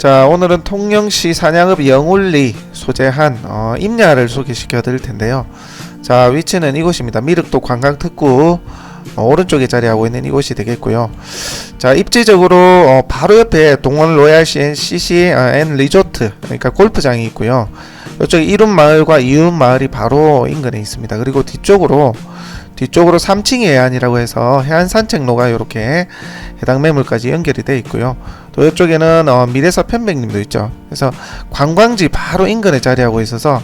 자 오늘은 통영시 산양읍 영울리 소재한 어, 임야를 소개시켜 드릴 텐데요. 자 위치는 이곳입니다. 미륵도 관광특구 어, 오른쪽에 자리하고 있는 이곳이 되겠고요. 자 입지적으로 어, 바로 옆에 동원 로얄 CNCC 어, 앤 리조트 그러니까 골프장이 있고요. 이쪽에 이룬 마을과 이웃 마을이 바로 인근에 있습니다. 그리고 뒤쪽으로 뒤쪽으로 3층 해안이라고 해서 해안 산책로가 이렇게 해당 매물까지 연결이 되어 있고요. 또 이쪽에는 어, 미래사 편백님도 있죠. 그래서 관광지 바로 인근에 자리하고 있어서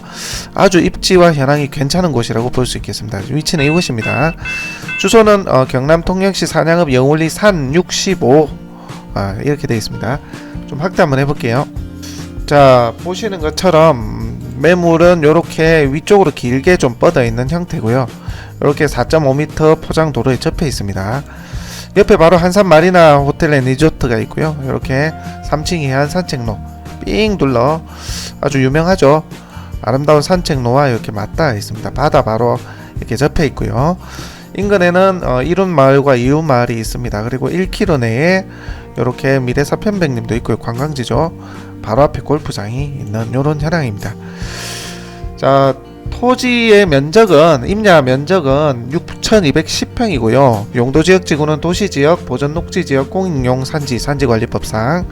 아주 입지와 현황이 괜찮은 곳이라고 볼 수 있겠습니다. 위치는 이곳입니다. 주소는 어, 경남 통영시 산양읍 영월리 산 65 아, 이렇게 되어 있습니다. 좀 확대 한번 해볼게요. 자 보시는 것처럼 매물은 이렇게 위쪽으로 길게 좀 뻗어 있는 형태고요. 이렇게 4.5m 포장 도로에 접해 있습니다. 옆에 바로 한산 마리나 호텔 앤 리조트가 있고요. 이렇게 3층 해안 산책로 삥 둘러 아주 유명하죠. 아름다운 산책로와 이렇게 맞닿아 있습니다. 바다 바로 이렇게 접해 있고요. 인근에는 어, 이룬 마을과 이웃 마을이 있습니다. 그리고 1km 내에 이렇게 미래사 편백님도 있고요. 관광지죠. 바로 앞에 골프장이 있는 이런 현황입니다. 자 토지의 면적은 임야 면적은 6,210평이고요. 용도 지역 지구는 도시 지역, 보전 녹지 지역, 공익용 산지, 산지관리법상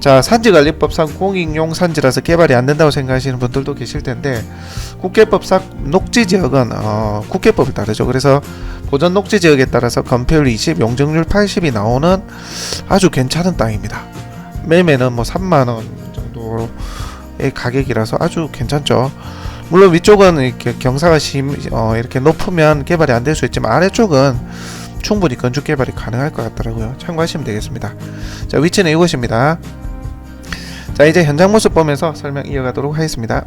자 산지관리법상 공익용 산지라서 개발이 안 된다고 생각하시는 분들도 계실 텐데 국계법상 녹지 지역은 어, 국계법이 다르죠. 그래서 보전 녹지 지역에 따라서 건폐율 20, 용적률 80이 나오는 아주 괜찮은 땅입니다. 매매는 뭐 3만 원 정도의 가격이라서 아주 괜찮죠. 물론 위쪽은 이렇게 경사가 심 어, 이렇게 높으면 개발이 안 될 수 있지만 아래쪽은 충분히 건축 개발이 가능할 것 같더라고요. 참고하시면 되겠습니다. 자 위치는 이곳입니다. 자 이제 현장 모습 보면서 설명 이어가도록 하겠습니다.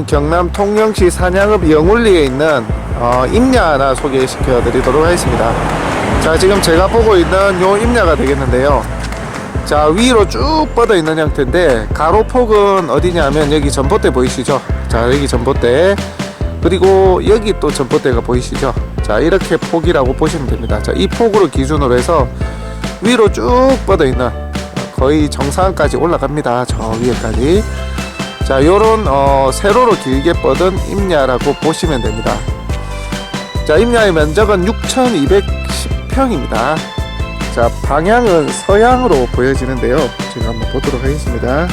오늘은 경남 통영시 산양읍 영울리에 있는 어, 임야 하나 소개시켜 드리도록 하겠습니다. 자, 지금 제가 보고 있는 요 임야가 되겠는데요. 자, 위로 쭉 뻗어 있는 형태인데 가로폭은 어디냐면 여기 전봇대 보이시죠? 자, 여기 전봇대. 그리고 여기 또 전봇대가 보이시죠? 자, 이렇게 폭이라고 보시면 됩니다. 자, 이 폭으로 기준으로 해서 위로 쭉 뻗어 있는 거의 정상까지 올라갑니다. 저 위에까지. 자, 요런 어, 세로로 길게 뻗은 임야라고 보시면 됩니다. 자, 임야의 면적은 6,210평입니다. 자, 방향은 서양으로 보여지는데요. 제가 한번 보도록 하겠습니다.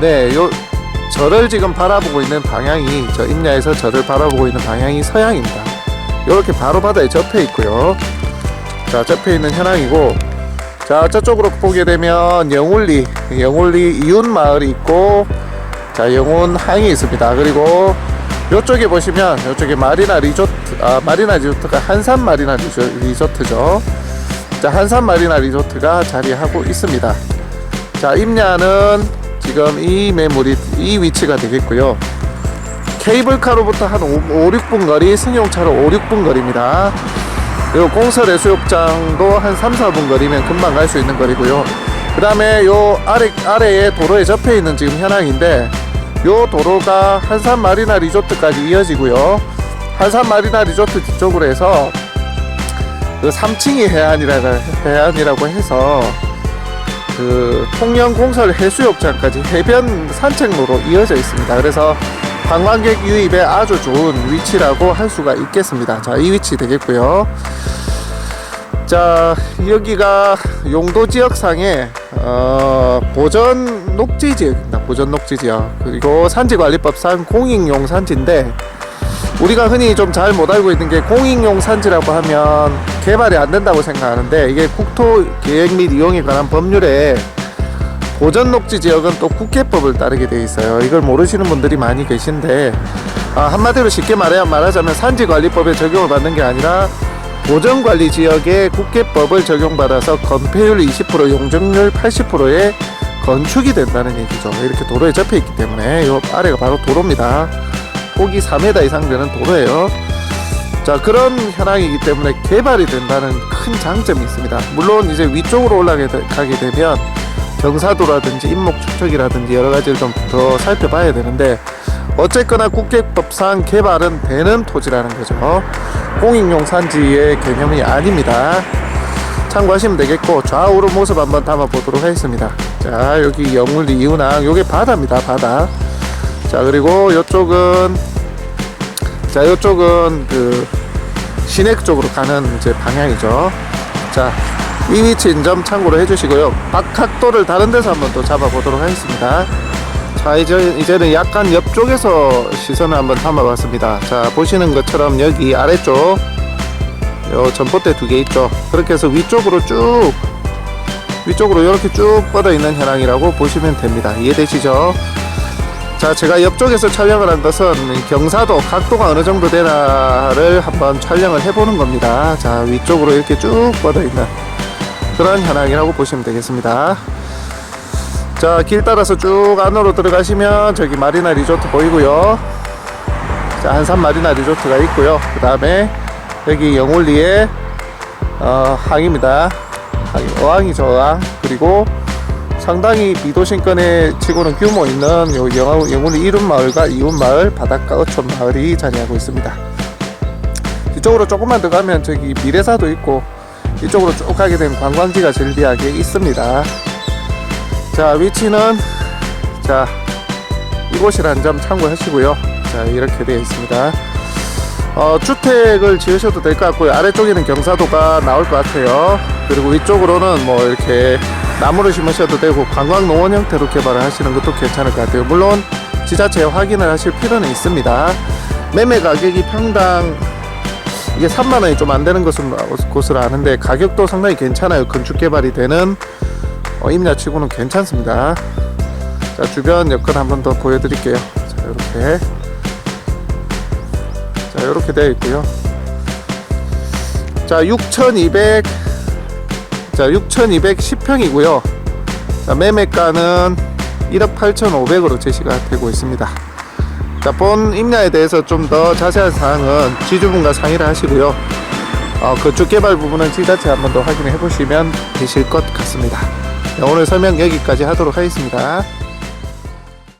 네, 요 저를 지금 바라보고 있는 방향이 저 임야에서 저를 바라보고 있는 방향이 서양입니다. 이렇게 바로 바다에 접해 있고요. 자, 접해 있는 현황이고 자 저쪽으로 보게 되면 영울리 영울리 이웃 마을이 있고 자 영운 항이 있습니다. 그리고 이쪽에 보시면 이쪽에 마리나 리조트 아 마리나 리조트가 한산 마리나 리조, 리조트죠. 자 한산 마리나 리조트가 자리하고 있습니다. 자 임야는 지금 이 매물이 이 위치가 되겠고요. 케이블카로부터 한 5, 5 6분 거리, 승용차로 5, 6분 거리입니다. 그리고 공설 해 수욕장도 한 3, 4분 거리면 금방 갈 수 있는 거리고요. 그 다음에 요 아래, 아래에 도로에 접해 있는 지금 현황인데, 요 도로가 한산 마리나 리조트까지 이어지고요. 한산 마리나 리조트 뒤쪽으로 해서 그 3층이 해안이라, 해안이라고 해서 그 통영 공설 해수욕장까지 해변 산책로로 이어져 있습니다. 그래서 관광객 유입에 아주 좋은 위치라고 할 수가 있겠습니다. 자, 이 위치 되겠고요. 자, 여기가 용도 지역상의 어, 보전 녹지 지역입니다. 보전 녹지 지역. 그리고 산지관리법상 공익용 산지인데 우리가 흔히 좀 잘 못 알고 있는 게 공익용 산지라고 하면 개발이 안 된다고 생각하는데 이게 국토 계획 및 이용에 관한 법률에 보전 녹지 지역은 또 국회법을 따르게 돼 있어요. 이걸 모르시는 분들이 많이 계신데 아, 한마디로 쉽게 말해 말하자면 산지관리법에 적용을 받는 게 아니라 보전관리 지역에 국회법을 적용받아서 건폐율 20% 용적률 80%의 건축이 된다는 얘기죠. 이렇게 도로에 접해 있기 때문에 이 아래가 바로 도로입니다. 폭이 4m 이상 되는 도로예요. 자 그런 현황이기 때문에 개발이 된다는 큰 장점이 있습니다. 물론 이제 위쪽으로 올라가게 되면 경사도라든지 인목 축척이라든지 여러 가지를 좀 더 살펴봐야 되는데 어쨌거나 국계법상 개발은 되는 토지라는 거죠. 공익용 산지의 개념이 아닙니다. 참고하시면 되겠고 좌우로 모습 한번 담아 보도록 하겠습니다. 자 여기 영울리 이운항 요게 바다입니다 바다. 자 그리고 이쪽은 자 이쪽은 그 시내 쪽으로 가는 이제 방향이죠. 자 이 위치인 점 참고로 해주시고요. 박학도를 다른 데서 한번 또 잡아보도록 하겠습니다. 자 이제 이제는 약간 옆쪽에서 시선을 한번 담아봤습니다. 자 보시는 것처럼 여기 아래쪽 요 전봇대 두 개 있죠. 그렇게 해서 위쪽으로 쭉 위쪽으로 이렇게 쭉 뻗어 있는 현황이라고 보시면 됩니다. 이해되시죠? 자, 제가 옆쪽에서 촬영을 한 것은 경사도 각도가 어느 정도 되나를 한번 촬영을 해보는 겁니다. 자, 위쪽으로 이렇게 쭉 뻗어 있는 그런 현황이라고 보시면 되겠습니다. 자, 길 따라서 쭉 안으로 들어가시면 저기 마리나 리조트 보이고요. 자, 한산 마리나 리조트가 있고요. 그 다음에 여기 영월리에 어, 항입니다. 항, 어항이죠, 어항. 그리고 상당히 비도신권에 치고는 규모 있는 요 영월리 이룬마을과 이웃마을, 바닷가 어촌마을이 자리하고 있습니다. 이쪽으로 조금만 더 가면 저기 미래사도 있고 이쪽으로 쭉 가게 되면 관광지가 즐비하게 있습니다. 자 위치는 자 이곳이라는 점 참고하시고요. 자 이렇게 되어 있습니다. 어, 주택을 지으셔도 될 것 같고요. 아래쪽에는 경사도가 나올 것 같아요. 그리고 위쪽으로는 뭐 이렇게 나무를 심으셔도 되고 관광 농원 형태로 개발을 하시는 것도 괜찮을 것 같아요. 물론 지자체 확인을 하실 필요는 있습니다. 매매 가격이 평당 이게 3만 원이 좀 안 되는 것으로, 것으로 아는데 가격도 상당히 괜찮아요. 건축 개발이 되는 어, 임야치고는 괜찮습니다. 자 주변 여건 한번 더 보여드릴게요. 자 이렇게 자 이렇게 되어 있고요. 자 6,200, 자 6,210평이고요. 자 매매가는 1억 8,500으로 제시가 되고 있습니다. 자, 본 임야에 대해서 좀 더 자세한 사항은 지주분과 상의를 하시고요. 어, 건축 개발 부분은 지자체 한번 더 확인해 보시면 되실 것 같습니다. 네, 오늘 설명 여기까지 하도록 하겠습니다.